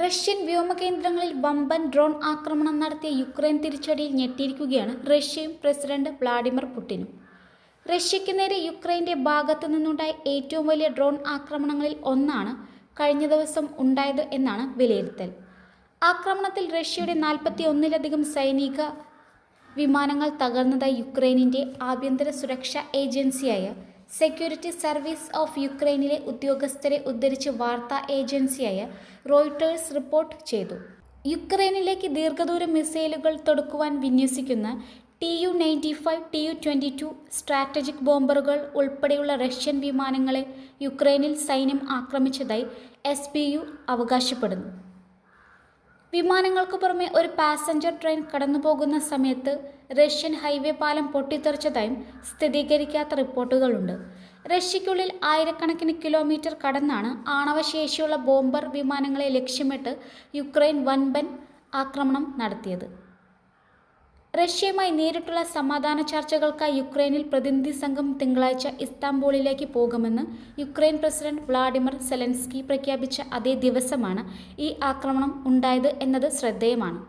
Russian വ്യോമകേന്ദ്രങ്ങളിൽ വമ്പൻ drone ആക്രമണം നടത്തിയ യുക്രൈൻ തിരിച്ചടിയിൽ ഞെട്ടിയിരിക്കുകയാണ് റഷ്യയും പ്രസിഡന്റ് വ്ളാഡിമിർ പുടിനും. റഷ്യയ്ക്ക് നേരെ യുക്രൈന്റെ ഭാഗത്തു നിന്നുണ്ടായ ഏറ്റവും വലിയ ഡ്രോൺ ആക്രമണങ്ങളിൽ ഒന്നാണ് കഴിഞ്ഞ ദിവസം ഉണ്ടായത് എന്നാണ് വിലയിരുത്തൽ. ആക്രമണത്തിൽ റഷ്യയുടെ നാൽപ്പത്തി ഒന്നിലധികം സൈനിക വിമാനങ്ങൾ തകർന്നതായി യുക്രൈനിന്റെ ആഭ്യന്തര സുരക്ഷാ ഏജൻസിയായ സെക്യൂരിറ്റി സർവീസ് ഓഫ് യുക്രൈനിലെ ഉദ്യോഗസ്ഥരെ ഉദ്ധരിച്ച് വാർത്താ ഏജൻസിയായ റോയിട്ടേഴ്സ് റിപ്പോർട്ട് ചെയ്തു. യുക്രൈനിലേക്ക് ദീർഘദൂര മിസൈലുകൾ തൊടുക്കുവാൻ വിന്യസിക്കുന്ന T U ninety five T U twenty two strategic ബോംബറുകൾ ഉൾപ്പെടെയുള്ള റഷ്യൻ വിമാനങ്ങളെ യുക്രൈനിൽ സൈന്യം ആക്രമിച്ചതായി എസ് ബി യു അവകാശപ്പെടുന്നു. വിമാനങ്ങൾക്ക് പുറമെ ഒരു പാസഞ്ചർ ട്രെയിൻ കടന്നുപോകുന്ന സമയത്ത് റഷ്യൻ ഹൈവേ പാലം പൊട്ടിത്തെറിച്ചതായും സ്ഥിരീകരിക്കാത്ത റിപ്പോർട്ടുകളുണ്ട്. റഷ്യയ്ക്കുള്ളിൽ ആയിരക്കണക്കിന് കിലോമീറ്റർ കടന്നാണ് ആണവശേഷിയുള്ള ബോംബർ വിമാനങ്ങളെ ലക്ഷ്യമിട്ട് യുക്രൈൻ വൻപൻ ആക്രമണം നടത്തിയത്. റഷ്യയുമായി നേരിട്ടുള്ള സമാധാന ചർച്ചകൾക്കായി യുക്രൈനിൽ പ്രതിനിധി സംഘം തിങ്കളാഴ്ച ഇസ്താംബൂളിലേക്ക് പോകുമെന്ന് യുക്രൈൻ പ്രസിഡന്റ് വ്ളാഡിമിർ സെലൻസ്കി പ്രഖ്യാപിച്ച അതേ ദിവസമാണ് ഈ ആക്രമണം ഉണ്ടായത് എന്നത് ശ്രദ്ധേയമാണ്.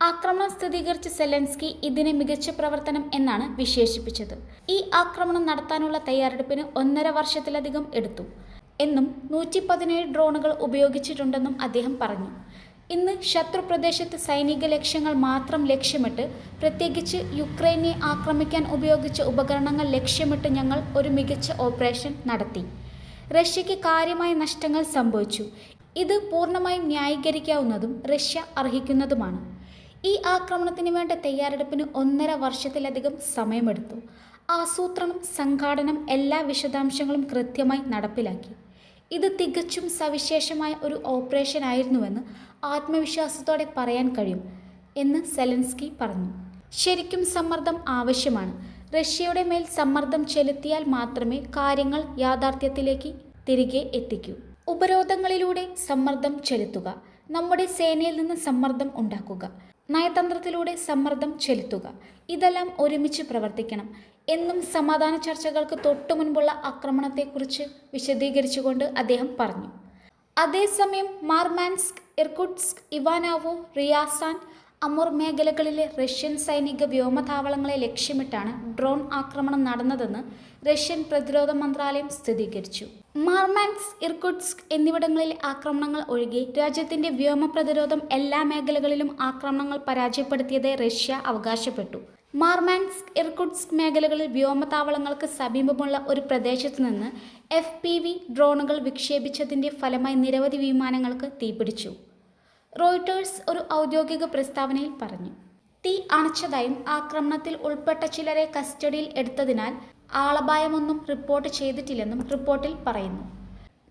ആക്രമണം സ്ഥിരീകരിച്ച സെലൻസ്കി ഇതിനെ മികച്ച പ്രവർത്തനം എന്നാണ് വിശേഷിപ്പിച്ചത്. ഈ ആക്രമണം നടത്താനുള്ള തയ്യാറെടുപ്പിന് ഒന്നര വർഷത്തിലധികം എടുത്തു. എന്നും നൂറ്റി പതിനേഴ് ഡ്രോണുകൾ ഉപയോഗിച്ചിട്ടുണ്ടെന്നും അദ്ദേഹം പറഞ്ഞു. ഇന്ന് ശത്രു പ്രദേശത്ത് സൈനിക ലക്ഷ്യങ്ങൾ മാത്രം ലക്ഷ്യമിട്ട് പ്രത്യേകിച്ച് യുക്രൈനെ ആക്രമിക്കാൻ ഉപയോഗിച്ച ഉപകരണങ്ങൾ ലക്ഷ്യമിട്ട് ഞങ്ങൾ ഒരു മികച്ച ഓപ്പറേഷൻ നടത്തി. റഷ്യയ്ക്ക് കാര്യമായ നഷ്ടങ്ങൾ സംഭവിച്ചു. ഇത് പൂർണമായും ന്യായീകരിക്കാവുന്നതും റഷ്യ അർഹിക്കുന്നതുമാണ്. ഈ ആക്രമണത്തിന് വേണ്ട തയ്യാറെടുപ്പിന് ഒന്നര വർഷത്തിലധികം സമയമെടുത്തു. ആസൂത്രണം സംഘാടനം എല്ലാ വിശദാംശങ്ങളും കൃത്യമായി നടപ്പിലാക്കി. ഇത് തികച്ചും സവിശേഷമായ ഒരു ഓപ്പറേഷൻ ആയിരുന്നുവെന്ന് ആത്മവിശ്വാസത്തോടെ പറയാൻ കഴിയും എന്ന് സെലൻസ്കി പറഞ്ഞു. ശരിക്കും സമ്മർദ്ദം ആവശ്യമാണ്. റഷ്യയുടെ മേൽ സമ്മർദ്ദം ചെലുത്തിയാൽ മാത്രമേ കാര്യങ്ങൾ യാഥാർത്ഥ്യത്തിലേക്ക് തിരികെ എത്തിക്കൂ. ഉപരോധങ്ങളിലൂടെ സമ്മർദ്ദം ചെലുത്തുക. നമ്മുടെ സേനയിൽ നിന്ന് സമ്മർദ്ദം ഉണ്ടാക്കുക. നയതന്ത്രത്തിലൂടെ സമ്മർദ്ദം ചെലുത്തുക. ഇതെല്ലാം ഒരുമിച്ച് പ്രവർത്തിക്കണം. എന്നും സമാധാന ചർച്ചകൾക്ക് തൊട്ടു മുൻപുള്ള ആക്രമണത്തെക്കുറിച്ച് വിശദീകരിച്ചുകൊണ്ട് അദ്ദേഹം പറഞ്ഞു. അതേസമയം Murmansk Irkutsk Ivanovo Ryazan Amur മേഖലകളിലെ റഷ്യൻ സൈനിക വ്യോമതാവളങ്ങളെ ലക്ഷ്യമിട്ടാണ് ഡ്രോൺ ആക്രമണം നടന്നതെന്ന് റഷ്യൻ പ്രതിരോധ മന്ത്രാലയം സ്ഥിരീകരിച്ചു. മാർമാൻസ് ഇർകുട്സ്ക് എന്നിവിടങ്ങളിലെ ആക്രമണങ്ങൾ ഒഴികെ രാജ്യത്തിന്റെ വ്യോമ പ്രതിരോധം എല്ലാ മേഖലകളിലും ആക്രമണങ്ങൾ പരാജയപ്പെടുത്തിയതായി റഷ്യ അവകാശപ്പെട്ടു. മാർമാൻസ്ക് ഇർകുട്സ്ക് മേഖലകളിൽ വ്യോമതാവളങ്ങൾക്ക് സമീപമുള്ള ഒരു പ്രദേശത്ത് നിന്ന് എഫ് പി വി ഡ്രോണുകൾ വിക്ഷേപിച്ചതിന്റെ ഫലമായി നിരവധി വിമാനങ്ങൾക്ക് തീപിടിച്ചു. റോയിട്ടേഴ്സ് ഒരു ഔദ്യോഗിക പ്രസ്താവനയിൽ പറഞ്ഞു. തീ അണച്ചതായും ആക്രമണത്തിൽ ഉൾപ്പെട്ട ചിലരെ കസ്റ്റഡിയിൽ എടുത്തതിനാൽ ആളപായമൊന്നും റിപ്പോർട്ട് ചെയ്തിട്ടില്ലെന്നും റിപ്പോർട്ടിൽ പറയുന്നു.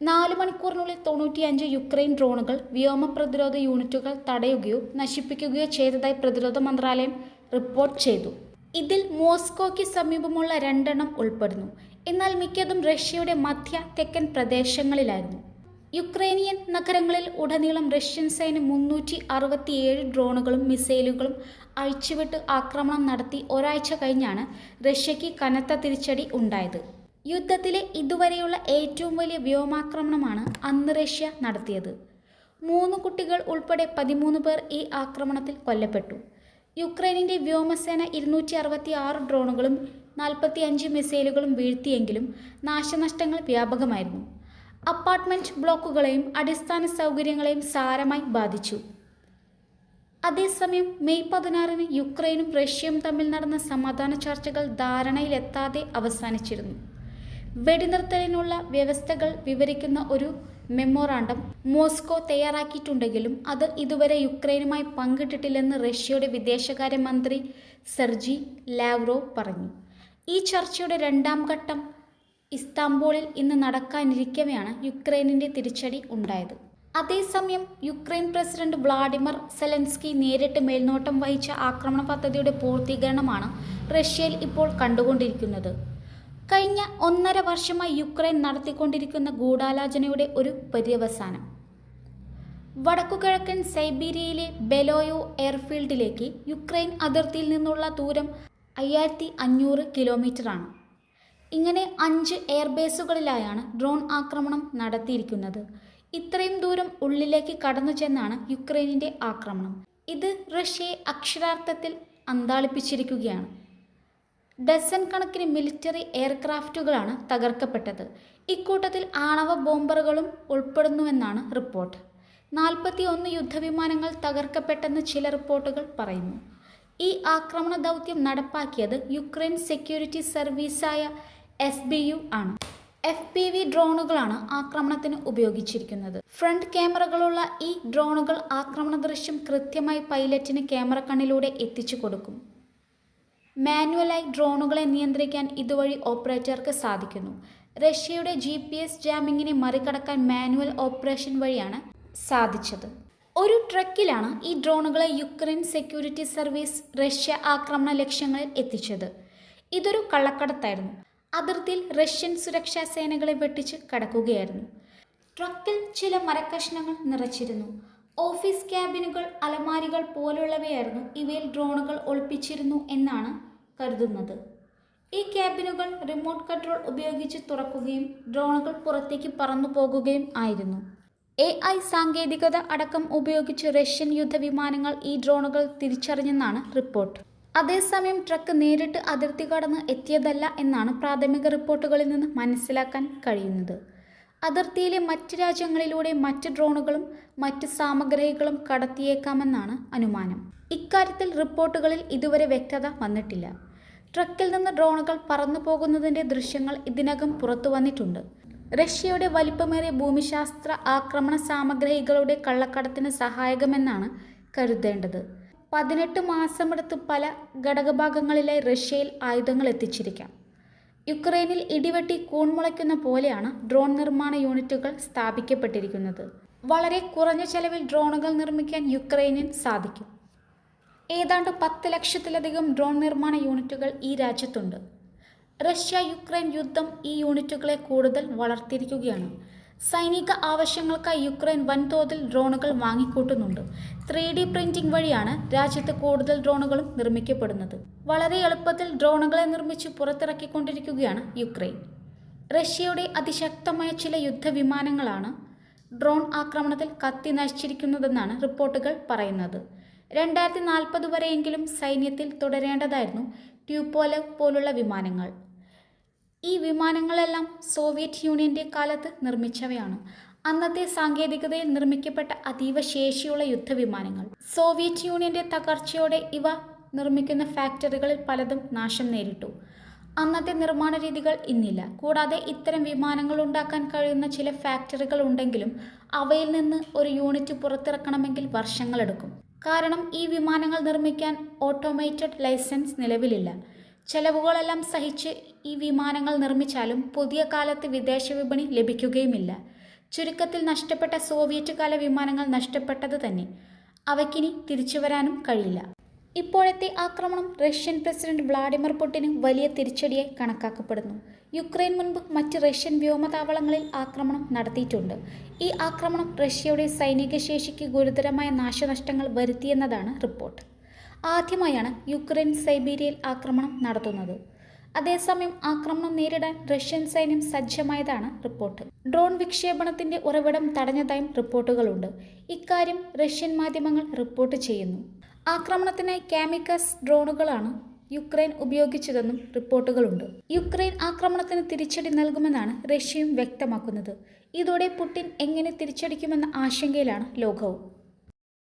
നാല് മണിക്കൂറിനുള്ളിൽ തൊണ്ണൂറ്റിയഞ്ച് യുക്രൈൻ ഡ്രോണുകൾ വ്യോമ പ്രതിരോധ യൂണിറ്റുകൾ തടയുകയോ നശിപ്പിക്കുകയോ ചെയ്തതായി പ്രതിരോധ മന്ത്രാലയം റിപ്പോർട്ട് ചെയ്തു. ഇതിൽ മോസ്കോയ്ക്ക് സമീപമുള്ള രണ്ടെണ്ണം ഉൾപ്പെടുന്നു. എന്നാൽ മിക്കതും റഷ്യയുടെ മധ്യ തെക്കൻ പ്രദേശങ്ങളിലായിരുന്നു. യുക്രൈനിയൻ നഗരങ്ങളിൽ ഉടനീളം റഷ്യൻ സൈന്യം മുന്നൂറ്റി അറുപത്തിയേഴ് ഡ്രോണുകളും മിസൈലുകളും അഴിച്ചുവിട്ട് ആക്രമണം നടത്തി ഒരാഴ്ച കഴിഞ്ഞാണ് റഷ്യയ്ക്ക് കനത്ത തിരിച്ചടി ഉണ്ടായത്. യുദ്ധത്തിലെ ഇതുവരെയുള്ള ഏറ്റവും വലിയ വ്യോമാക്രമണമാണ് അന്ന് റഷ്യ നടത്തിയത്. മൂന്ന് കുട്ടികൾ ഉൾപ്പെടെ പതിമൂന്ന് പേർ ഈ ആക്രമണത്തിൽ കൊല്ലപ്പെട്ടു. യുക്രൈനിന്റെ വ്യോമസേന ഇരുന്നൂറ്റി അറുപത്തി ആറ് ഡ്രോണുകളും നാൽപ്പത്തി അഞ്ച് മിസൈലുകളും വീഴ്ത്തിയെങ്കിലും നാശനഷ്ടങ്ങൾ വ്യാപകമായിരുന്നു. അപ്പാർട്ട്മെന്റ് ബ്ലോക്കുകളെയും അടിസ്ഥാന സൗകര്യങ്ങളെയും സാരമായി ബാധിച്ചു. അതേസമയം മെയ് പതിനാറിന് യുക്രൈനും റഷ്യയും തമ്മിൽ നടന്ന സമാധാന ചർച്ചകൾ ധാരണയിലെത്താതെ അവസാനിച്ചിരുന്നു. വെടിനിർത്തലിനുള്ള വ്യവസ്ഥകൾ വിവരിക്കുന്ന ഒരു മെമ്മോറാണ്ടം മോസ്കോ തയ്യാറാക്കിയിട്ടുണ്ടെങ്കിലും അത് ഇതുവരെ യുക്രൈനുമായി പങ്കിട്ടിട്ടില്ലെന്ന് റഷ്യയുടെ വിദേശകാര്യമന്ത്രി സെർജി ലാവ്റോ പറഞ്ഞു. ഈ ചർച്ചയുടെ രണ്ടാം ഘട്ടം ഇസ്താംബൂളിൽ ഇന്ന് നടക്കാനിരിക്കവെയാണ് യുക്രൈനിന്റെ തിരിച്ചടി ഉണ്ടായത്. അതേസമയം യുക്രൈൻ പ്രസിഡന്റ് വ്ളാഡിമിർ സെലൻസ്കി നേരിട്ട് മേൽനോട്ടം വഹിച്ച ആക്രമണ പദ്ധതിയുടെ പൂർത്തീകരണമാണ് റഷ്യയിൽ ഇപ്പോൾ കണ്ടുകൊണ്ടിരിക്കുന്നത്. കഴിഞ്ഞ ഒന്നര വർഷമായി യുക്രൈൻ നടത്തിക്കൊണ്ടിരിക്കുന്ന ഗൂഢാലോചനയുടെ ഒരു പര്യവസാനം. വടക്കുകിഴക്കൻ സൈബീരിയയിലെ ബെലോയോ എയർഫീൽഡിലേക്ക് യുക്രൈൻ അതിർത്തിയിൽ നിന്നുള്ള ദൂരം അയ്യായിരത്തി അഞ്ഞൂറ് കിലോമീറ്ററാണ്. ഇങ്ങനെ അഞ്ച് എയർബേസുകളിലായാണ് ഡ്രോൺ ആക്രമണം നടത്തിയിരിക്കുന്നത്. ഇത്രയും ദൂരം ഉള്ളിലേക്ക് കടന്നു ചെന്നാണ് യുക്രൈനിന്റെ ആക്രമണം. ഇത് റഷ്യയെ അക്ഷരാർത്ഥത്തിൽ അന്താളിപ്പിച്ചിരിക്കുകയാണ്. ഡസൻ കണക്കിന് മിലിറ്ററി എയർക്രാഫ്റ്റുകളാണ് തകർക്കപ്പെട്ടത്. ഇക്കൂട്ടത്തിൽ ആണവ ബോംബറുകളും ഉൾപ്പെടുന്നുവെന്നാണ് റിപ്പോർട്ട്. നാൽപ്പത്തി ഒന്ന് യുദ്ധവിമാനങ്ങൾ തകർക്കപ്പെട്ടെന്ന് ചില റിപ്പോർട്ടുകൾ പറയുന്നു. ഈ ആക്രമണ ദൗത്യം നടപ്പാക്കിയത് യുക്രൈൻ സെക്യൂരിറ്റി സർവീസായ എസ് ബി യു ആണ്. എഫ് പി വി ഡ്രോണുകളാണ് ആക്രമണത്തിന് ഉപയോഗിച്ചിരിക്കുന്നത്. ഫ്രണ്ട് ക്യാമറകളുള്ള ഈ ഡ്രോണുകൾ ആക്രമണ ദൃശ്യം കൃത്യമായി പൈലറ്റിന് ക്യാമറ കണ്ണിലൂടെ എത്തിച്ചു കൊടുക്കും. മാനുവലായി ഡ്രോണുകളെ നിയന്ത്രിക്കാൻ ഇതുവഴി ഓപ്പറേറ്റർക്ക് സാധിക്കുന്നു. റഷ്യയുടെ ജി പി എസ് ജാമിങ്ങിനെ മറികടക്കാൻ മാനുവൽ ഓപ്പറേഷൻ വഴിയാണ് സാധിച്ചത്. ഒരു ട്രക്കിലാണ് ഈ ഡ്രോണുകളെ യുക്രൈൻ സെക്യൂരിറ്റി സർവീസ് റഷ്യ ആക്രമണ ലക്ഷ്യങ്ങളിൽ എത്തിച്ചത്. ഇതൊരു കള്ളക്കടത്തായിരുന്നു. അതിർത്തിയിൽ റഷ്യൻ സുരക്ഷാ സേനകളെ വെട്ടിച്ച് കടക്കുകയായിരുന്നു. ട്രക്കിൽ ചില മരക്കഷ്ണങ്ങൾ നിറച്ചിരുന്നു. ഓഫീസ് ക്യാബിനുകൾ അലമാരികൾ പോലുള്ളവയായിരുന്നു ഇവയിൽ ഡ്രോണുകൾ ഒളിപ്പിച്ചിരുന്നു എന്നാണ് കരുതുന്നത്. ഈ ക്യാബിനുകൾ റിമോട്ട് കൺട്രോൾ ഉപയോഗിച്ച് തുറക്കുകയും ഡ്രോണുകൾ പുറത്തേക്ക് പറന്നു പോകുകയും ആയിരുന്നു. എ ഐ സാങ്കേതികത അടക്കം ഉപയോഗിച്ച് റഷ്യൻ യുദ്ധവിമാനങ്ങൾ ഈ ഡ്രോണുകൾ തിരിച്ചറിഞ്ഞെന്നാണ് റിപ്പോർട്ട്. അതേസമയം ട്രക്ക് നേരിട്ട് അതിർത്തി കടന്ന് എത്തിയതല്ല എന്നാണ് പ്രാഥമിക റിപ്പോർട്ടുകളിൽ നിന്ന് മനസ്സിലാക്കാൻ കഴിയുന്നത്. അതിർത്തിയിലെ മറ്റ് രാജ്യങ്ങളിലൂടെ മറ്റ് ഡ്രോണുകളും മറ്റ് സാമഗ്രികളും കടത്തിയേക്കാമെന്നാണ് അനുമാനം. ഇക്കാര്യത്തിൽ റിപ്പോർട്ടുകളിൽ ഇതുവരെ വ്യക്തത വന്നിട്ടില്ല. ട്രക്കിൽ നിന്ന് ഡ്രോണുകൾ പറന്നു പോകുന്നതിന്റെ ദൃശ്യങ്ങൾ ഇതിനകം പുറത്തു വന്നിട്ടുണ്ട്. റഷ്യയുടെ വലിപ്പമേറിയ ഭൂമിശാസ്ത്ര ആക്രമണ സാമഗ്രികളുടെ കള്ളക്കടത്തിന് സഹായകമെന്നാണ് കരുതേണ്ടത്. പതിനെട്ട് മാസമെടുത്ത് പല ഘടകഭാഗങ്ങളിലായി റഷ്യയിൽ ആയുധങ്ങൾ എത്തിച്ചിരിക്കാം. യുക്രൈനിൽ ഇടിവെട്ടി കൂൺമുളയ്ക്കുന്ന പോലെയാണ് ഡ്രോൺ നിർമ്മാണ യൂണിറ്റുകൾ സ്ഥാപിക്കപ്പെട്ടിരിക്കുന്നത്. വളരെ കുറഞ്ഞ ചെലവിൽ ഡ്രോണുകൾ നിർമ്മിക്കാൻ യുക്രൈനിന് സാധിക്കും. ഏതാണ്ട് പത്ത് ലക്ഷത്തിലധികം ഡ്രോൺ നിർമ്മാണ യൂണിറ്റുകൾ ഈ രാജ്യത്തുണ്ട്. റഷ്യ യുക്രൈൻ യുദ്ധം ഈ യൂണിറ്റുകളെ കൂടുതൽ വളർത്തിയിരിക്കുകയാണ്. സൈനിക ആവശ്യങ്ങൾക്കായി യുക്രൈൻ വൻതോതിൽ ഡ്രോണുകൾ വാങ്ങിക്കൂട്ടുന്നുണ്ട്. ത്രീ ഡി പ്രിന്റിംഗ് വഴിയാണ് രാജ്യത്ത് കൂടുതൽ ഡ്രോണുകളും നിർമ്മിക്കപ്പെടുന്നത്. വളരെ എളുപ്പത്തിൽ ഡ്രോണുകളെ നിർമ്മിച്ച് പുറത്തിറക്കിക്കൊണ്ടിരിക്കുകയാണ് യുക്രൈൻ. റഷ്യയുടെ അതിശക്തമായ ചില യുദ്ധവിമാനങ്ങളാണ് ഡ്രോൺ ആക്രമണത്തിൽ കത്തി നശിച്ചിരിക്കുന്നതെന്നാണ് റിപ്പോർട്ടുകൾ പറയുന്നത്. രണ്ടായിരത്തി നാൽപ്പത് വരെയെങ്കിലും സൈന്യത്തിൽ തുടരേണ്ടതായിരുന്നു ട്യൂപോല പോലുള്ള വിമാനങ്ങൾ. ഈ വിമാനങ്ങളെല്ലാം സോവിയറ്റ് യൂണിയന്റെ കാലത്ത് നിർമ്മിച്ചവയാണ്. അന്നത്തെ സാങ്കേതികതയിൽ നിർമ്മിക്കപ്പെട്ട അതീവ ശേഷിയുള്ള യുദ്ധവിമാനങ്ങൾ. സോവിയറ്റ് യൂണിയന്റെ തകർച്ചയോടെ ഇവ നിർമ്മിക്കുന്ന ഫാക്ടറികളിൽ പലതും നാശം നേരിട്ടു. അന്നത്തെ നിർമ്മാണ രീതികൾ ഇന്നില്ല. കൂടാതെ ഇത്തരം വിമാനങ്ങൾ ഉണ്ടാക്കാൻ കഴിയുന്ന ചില ഫാക്ടറികൾ ഉണ്ടെങ്കിലും അവയിൽ നിന്ന് ഒരു യൂണിറ്റ് പുറത്തിറക്കണമെങ്കിൽ വർഷങ്ങളെടുക്കും. കാരണം ഈ വിമാനങ്ങൾ നിർമ്മിക്കാൻ ഓട്ടോമേറ്റഡ് ലൈസൻസ് നിലവിലില്ല. ചെലവുകളെല്ലാം സഹിച്ച് ഈ വിമാനങ്ങൾ നിർമ്മിച്ചാലും പുതിയ കാലത്ത് വിദേശ വിപണി ലഭിക്കുകയുമില്ല. ചുരുക്കത്തിൽ നഷ്ടപ്പെട്ട സോവിയറ്റ് കാല വിമാനങ്ങൾ നഷ്ടപ്പെട്ടത് തന്നെ. അവയ്ക്കിനി തിരിച്ചു വരാനും കഴിയില്ല. ഇപ്പോഴത്തെ ആക്രമണം റഷ്യൻ പ്രസിഡന്റ് വ്ളാഡിമിർ പുടിന് വലിയ തിരിച്ചടിയായി കണക്കാക്കപ്പെടുന്നു. യുക്രൈൻ മുൻപ് മറ്റ് റഷ്യൻ വ്യോമതാവളങ്ങളിൽ ആക്രമണം നടത്തിയിട്ടുണ്ട്. ഈ ആക്രമണം റഷ്യയുടെ സൈനിക ശേഷിക്ക് ഗുരുതരമായ നാശനഷ്ടങ്ങൾ വരുത്തിയെന്നതാണ് റിപ്പോർട്ട്. ആദ്യമായാണ് യുക്രൈൻ സൈബീരിയയിൽ ആക്രമണം നടത്തുന്നത്. അതേസമയം ആക്രമണം നേരിടാൻ റഷ്യൻ സൈന്യം സജ്ജമായതാണ് റിപ്പോർട്ട്. ഡ്രോൺ വിക്ഷേപണത്തിന്റെ ഉറവിടം തടഞ്ഞതായും റിപ്പോർട്ടുകളുണ്ട്. ഇക്കാര്യം റഷ്യൻ മാധ്യമങ്ങൾ റിപ്പോർട്ട് ചെയ്യുന്നു. ആക്രമണത്തിനായി കാമിക്കസ് ഡ്രോണുകളാണ് യുക്രൈൻ ഉപയോഗിച്ചതെന്നും റിപ്പോർട്ടുകളുണ്ട്. യുക്രൈൻ ആക്രമണത്തിന് തിരിച്ചടി നൽകുമെന്നാണ് റഷ്യയും വ്യക്തമാക്കുന്നത്. ഇതോടെ പുടിൻ എങ്ങനെ തിരിച്ചടിക്കുമെന്ന ആശങ്കയിലാണ് ലോകവും.